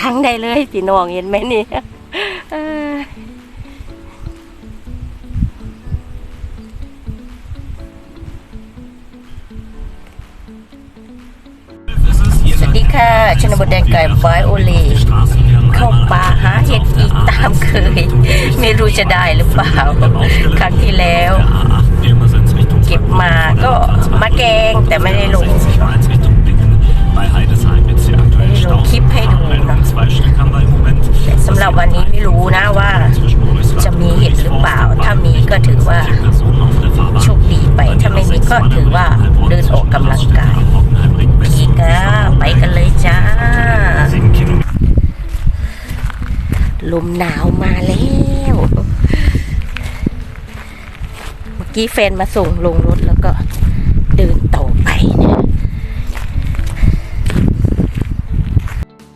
ทั้งได้เลยพี่น้องเห็นไหมนี่สวัสดีค่ะชนบทแดงไก่บายโอเลเข้าป่าหาเห็ดอีกตามเคย ไม่รู้จะได้หรือเปล่า ครั้งที่แล้ว เก็บมาก็มาแกงแต่ไม่ได้ลง กี้แฟนมาส่งลงรถแล้วก็เดินต่อไปนะ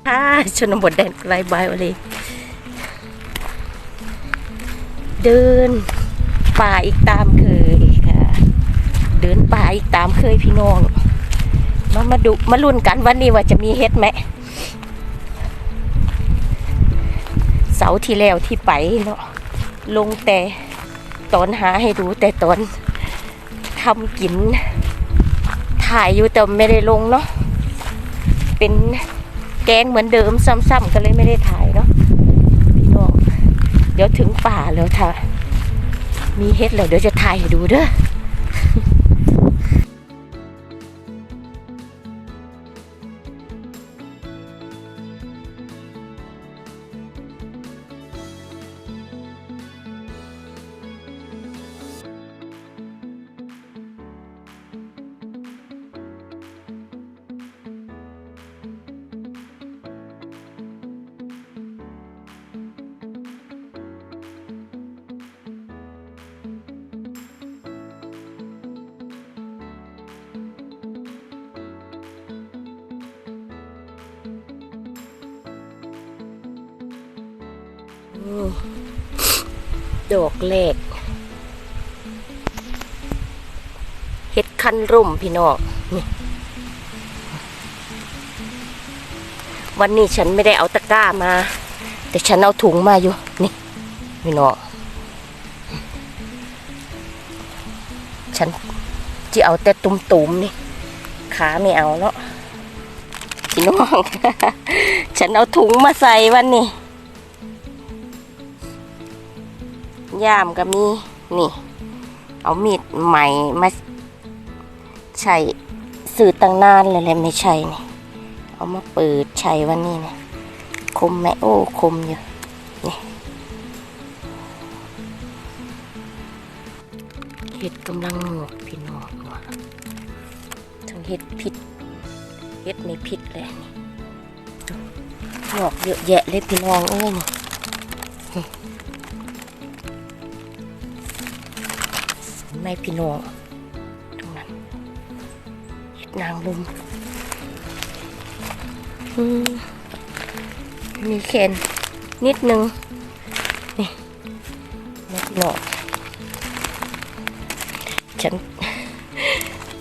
ค่ะชนบทแดนไกลบายโอเลยเดินป่าอีกตามเคยค่ะ เดินป่าอีกตามเคยพี่น้องมามาดูมาลุ้นกันวันนี้ว่าจะมีเฮ็ดไหมเสาที่แล้วที่ไปเนาะลงแต่ ตอนหาให้ดูแต่ตอนทำกิน ถ่ายอยู่แต่ไม่ได้ลงเนาะเป็นแกงเหมือนเดิมซ้ำๆก็เลยไม่ได้ถ่ายเนาะพี่น้องเดี๋ยวถึงป่าแล้วถ้ามีเฮ็ดแล้วเดี๋ยวจะถ่ายให้ดูเด้อ ดอกแรกเห็ดคันร่มพี่น้องนี่วันนี้ฉันไม่ได้เอาตะกร้ามา แต่ฉันเอาถุงมาอยู่ นี่พี่น้องฉันจะเอาแต่ตุ่มๆนี่ ขาไม่เอาเนาะพี่น้อง ฉันเอาถุงมาใส่วันนี้ ย่ามก็มีนี่ เอามีดใหม่มาใช้สื่อตั้งนานเลยแหละไม่ใช่นี่เอามาเปิดใช้วันนี้นะคมไหมโอ้คมอยู่นี่เห็ดกำลังงอกพี่น้องว่ะทั้งเห็ดพิษเห็ดไม่พิษเลยนี่ดูงอกเยอะแยะเลยพี่น้องเอ้ยนี่ ไม่พี่น้องตรงนั้นเห็ดนางลมมมีแคนนิดนึง นี่นะพี่น้องฉัน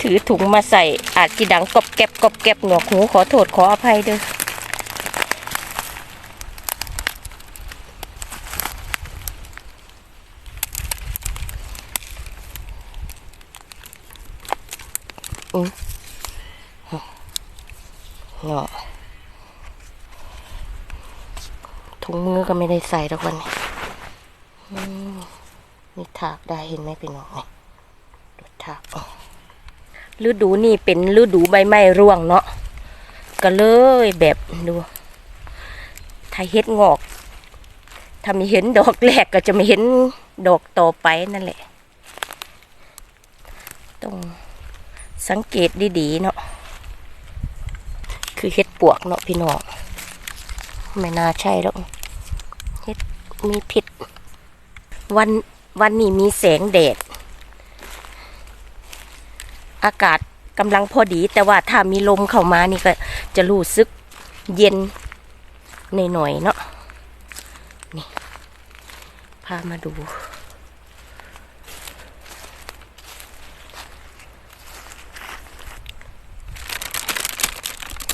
ถือถุงมาใส่อาจกีดังกอบแก็บกอบแก็บหนวกหูขอโทษขออภัยเด้อ เนาะถุงมือก็ไม่ได้ใส่ทุกวันนี้นี่ถากได้เห็นไหมพี่น้องนี่ดูถากฤดูนี่เป็นฤดูใบไม้ร่วงเนาะก็เลยแบบดูถ้าเฮ็ดงอก ถ้าไม่เห็นดอกแรกก็จะไม่เห็นดอกต่อไปนั่นแหละต้อง สังเกตดีๆเนาะคือเห็ดปวกเนาะพี่น้องไม่น่าใช่แล้วเห็ดมีพิษวันวันนี้มีแสงแดด อากาศกำลังพอดี แต่ว่าถ้ามีลมเข้ามานี่ก็จะรู้สึกเย็นหน่อยๆเนาะนี่พามาดู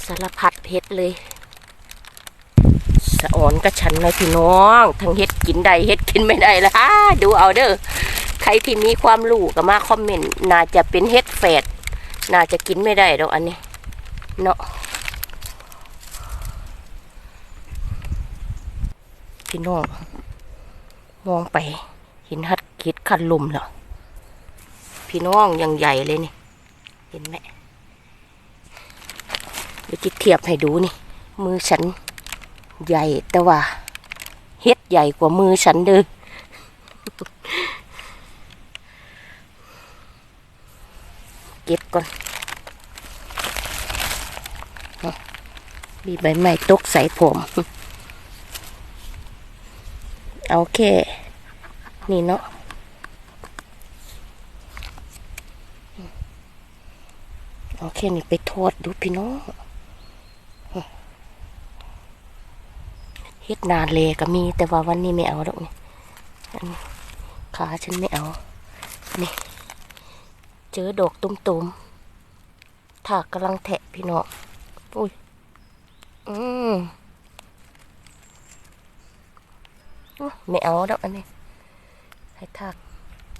สารพัดเพชรเลย สะออนกับฉันเลยพี่น้อง ทั้งเฮ็ดกินได้เฮ็ดกินไม่ได้ละดูเอาเด้อใครที่มีความรู้ก็มาคอมเมนต์น่าจะเป็นเฮ็ดแฝดน่าจะกินไม่ได้ดอกอันนี้ เนาะพี่น้องมองไปเห็นฮัดคิดคันลมแล้วพี่น้องยังใหญ่เลยนี่ เห็นไหม เดี๋ยวจิเทียบให้ดูนี่ มือฉันใหญ่แต่ว่าเฮ็ดใหญ่กว่ามือฉันเด้อเก็บก่อนมีใบไม้ตกใส่ผม เอาแค่นี่เนาะเอาแค่นี้ไปทอดดูพี่น้อง เฮ็ดนานเลยก็มี แต่ว่าวันนี้ไม่เอาดอกนี่ขาฉันไม่เอา นี่ เจอดอกตุ่มๆถากกำลังแทะพี่น้องอุ้ย อืมไม่เอาดอกอันนี้ ให้ถาก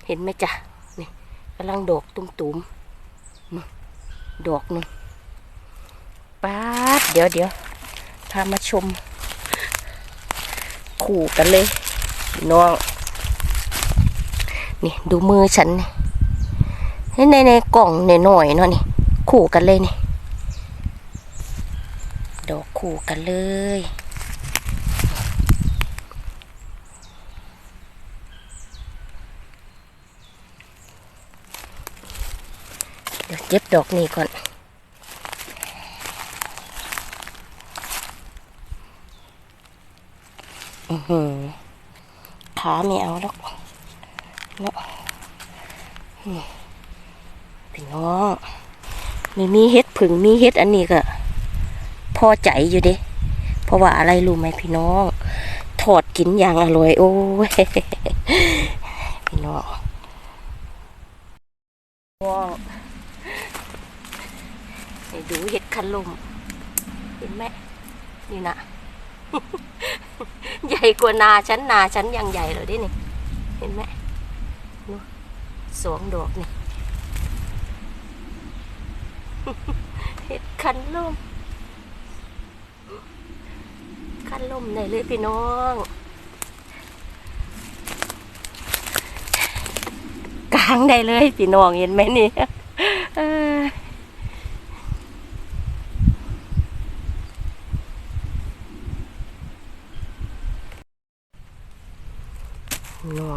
เห็นไหมจ๊ะ นี่กำลังดอกตุ่มๆมดอกหนึ่งป๊าดเดี๋ยวเดี๋ยวพามาชม ขู่กันเลยน้องนี่ดูมือฉันนี่ในในกล่องในหน่อยเนาะนี่ขู่กันเลยนี่ดอกขู่กันเลยเดี๋ยวเก็บดอกนี้ก่อน อือ หือขาไม่เอาแล้วเนาะพี่น้องมีมีเฮ็ดผึ่งมีเฮ็ดอันนี้ก็พอใจอยู่เด้เพราะว่าอะไรรู้ไหมพี่น้อง ถอดกินอย่างอร่อย โอ้ย พี่น้องว้าวให้ดูเห็ดคันลม เห็นไหมนี่นะ กว่านาฉันนาฉันยังใหญ่เลยดินี่ เห็นไหมนู่นสองดอกนี่เห็ดคันล่มคันล่มไหนเลยพี่น้องกลางได้เลยพี่น้องเห็นไหมนี่ เออ เอา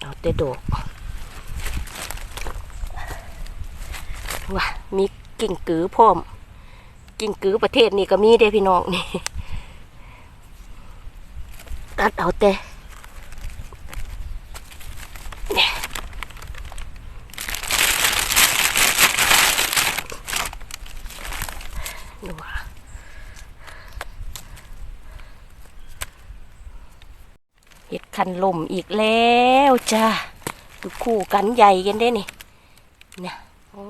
เอาแต่ดอกว้ามีกิ่งกือพร้อม กิ่งกือประเทศนี่ก็มีเด้พี่น้องนี่ ตัดเอาแต่เนี่ยดูว่าเห็ด คันลมอีกแล้วจ้าดูคู่กันใหญ่กันได้นี่นี่โอ้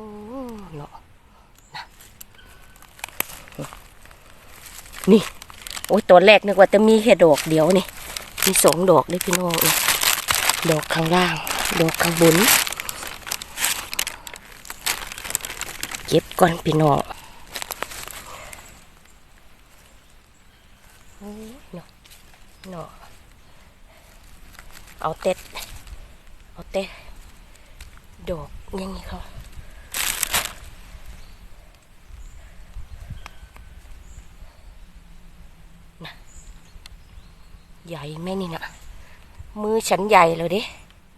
เนาะนี่ โอ้ยตอนแรกนึกว่าจะมีแค่ดอกเดียวนี่ มีสองดอกเลยพี่น้องดอกข้างล่าง ดอกข้างบนเก็บก่อนพี่น้องโอ้ยเนาะเนาะ เอาเต็ด เอาเต็ดดอกอยังนี้เขาใหญ่ไหมนี่นะมือฉันใหญ่เลยดิ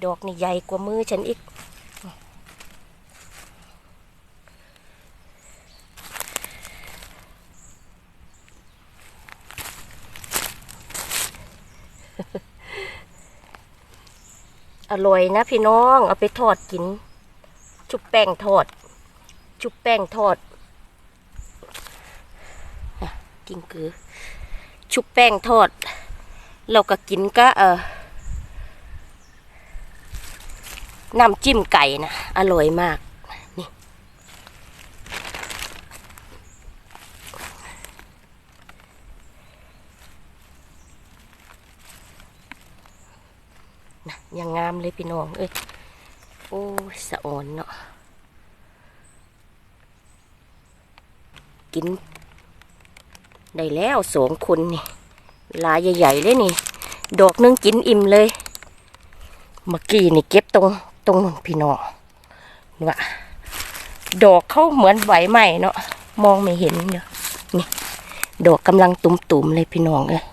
ดอกนี่ใหญ่กว่ามือฉันอีก อร่อยนะพี่น้อง เอาไปทอดกิน ชุบแป้งทอด ชุบแป้งทอดอกินคือ ชุบแป้งทอด เราก็กินก็เออน้ำจิ้มไก่นะอร่อยมาก นี่ ยังงามเลยพี่น้องเอ้ยโอ้สะอ่อนเนาะกิน ได้แล้วสองคนนี่ลายใหญ่ๆเลยนี่ ดอกนึงกินอิ่มเลย เมื่อกี้นี่เก็บตรงตรงนู้นพี่น้องว่าดอกเขาเหมือนใบใหม่เนาะมองไม่เห็นเนาะนี่ดอกกำลังตุ่มๆเลยพี่น้องเอ้ย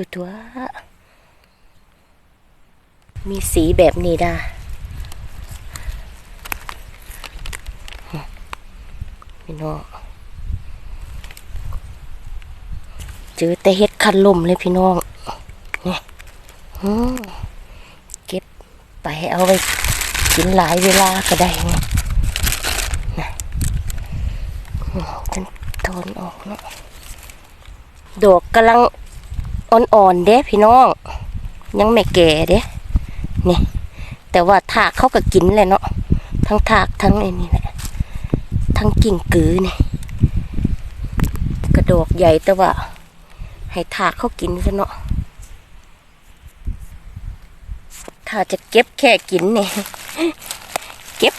ดูตัว มีสีแบบนี้ด้าพี่น้องเจอแต่เห็ดคันลมเลยพี่น้องนี่เก็บไปเอาไว้กินหลายเวลาก็ได้ไงนะอืมฉันทนออกเนาะดอกกำลัง อ่อนๆเด้พี่น้อง ยังไม่แก่เด้นี่แต่ว่าถากเขาก็กินแหละเนาะทั้งถากทั้งไอ้นี่แหละทั้งกิ่งกือนี่กระดกใหญ่แต่ว่า ให้ถากเขากินซะเนาะถ้าจะเก็บแค่กินเนี่ยเก็บ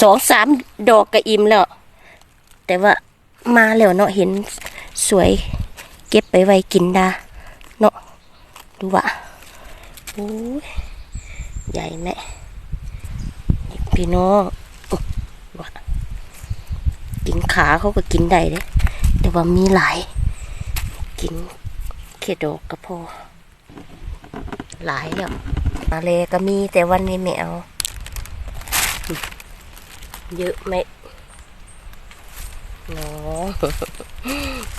สองสามดอกก็อิ่มแล้ว แต่ว่ามาแล้วเนาะเห็นสวย เก็บไปไว้กินดา เนาะดูว่ะโอ้ยใหญ่แม่พี่น้องอุ๊ยว่ะกินขาเขาก็กินได้เด้แต่ว่ามีหลาย กินเขดอกก็พอหลายแล้วมาเลก็มีแต่วันนี้ไม่เอา เยอะไหมน้อง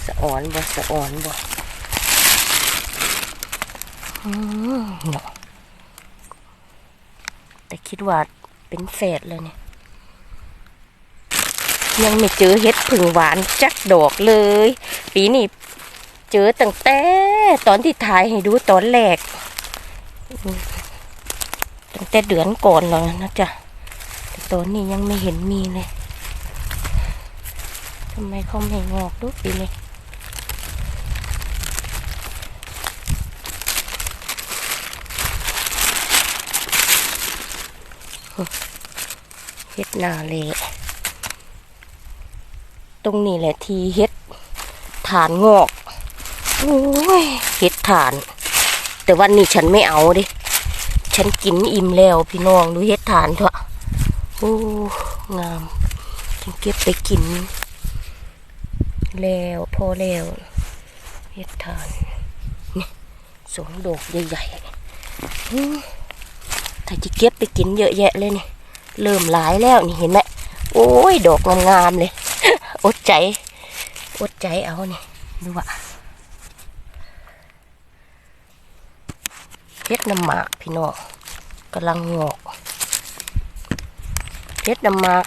สะอ่อนบ่สะอ่อนบ่อืมเนาะ แต่คิดว่าเป็นแฝดเลยเนี่ย ยังไม่เจอเห็ดผึ่งหวานจักดอกเลย ปีนี้เจอตั้งแต่ตอนที่ถ่ายให้ดูตอนแรกตั้งแต่เดือนก่อนแล้วนะจ๊ะแต่ตอนนี้ยังไม่เห็นมีเลยทำไมเขาไม่งอกดูปีนี้ เฮ็ดนาเลตรงนี้แหละทีเฮ็ดฐานงอกโอ้ยเฮ็ดฐาน แต่วันนี้ฉันไม่เอาดิฉันกินอิ่มแล้วพี่น้องดูเฮ็ดฐานเถอะโอ้งามฉันเก็บไปกิน แล้วพอแล้วเฮ็ดฐานนี่สองดอกใหญ่ๆ ถ้าจะเก็บไปกินเยอะแยะเลยนี่ เริ่มหลายแล้วนี่เห็นไหมโอ้ย ดอกงามๆเลย อดใจ อดใจเอานี่ดูว่าเพชรน้ำหมากพี่น้องกำลังงอกเพชรน้ำหมาก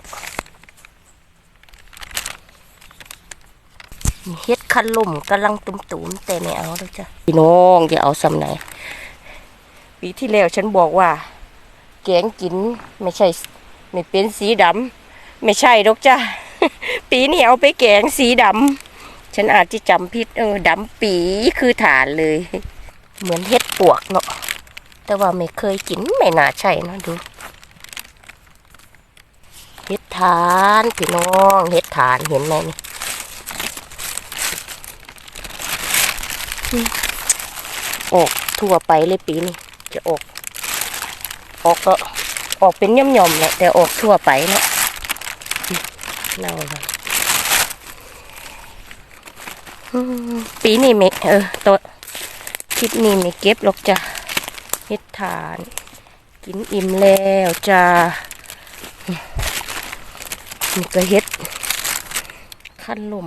เฮ็ดคันลุ่มกำลังตุ่มๆแต่ไม่เอาแล้วจ้ะพี่น้องจะเอาสำไหนปีที่แล้วฉันบอกว่า แกงกิน ไม่ใช่ ไม่เป็นสีดำไม่ใช่ดอกจ้าปีนี้เอาไปแกงสีดำฉันอาจจะจำผิดเออดำปีคือฐานเลย เหมือนเห็ดปวกเนาะแต่ว่าไม่เคยกินไม่น่าใช่นะดูเห็ดฐานพี่น้องเห็ดฐานเห็นไหมนี่ออกทั่วไปเลยปีนี้จะออก กก็ออกเป็นย่อมๆแหละแต่ออกทั่วไปเนาะเน่าเลยปีนี้ไม่เออตัวคลิปนี้ไม่เก็บหรอกจ้ะเฮ็ดทาน กินอิ่มแล้วจ้านี่ก็เฮ็ดขั้นลม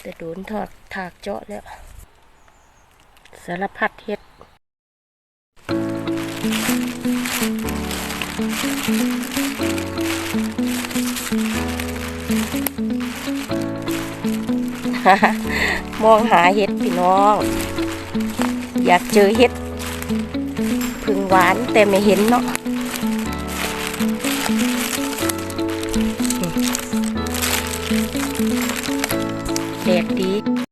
แต่โดนถอดถากเจาะแล้วสารพัดเฮ็ด มองหาเห็ดพี่น้อง อยากเจอเห็ดพึ่งหวานแต่ไม่เห็นเนาะ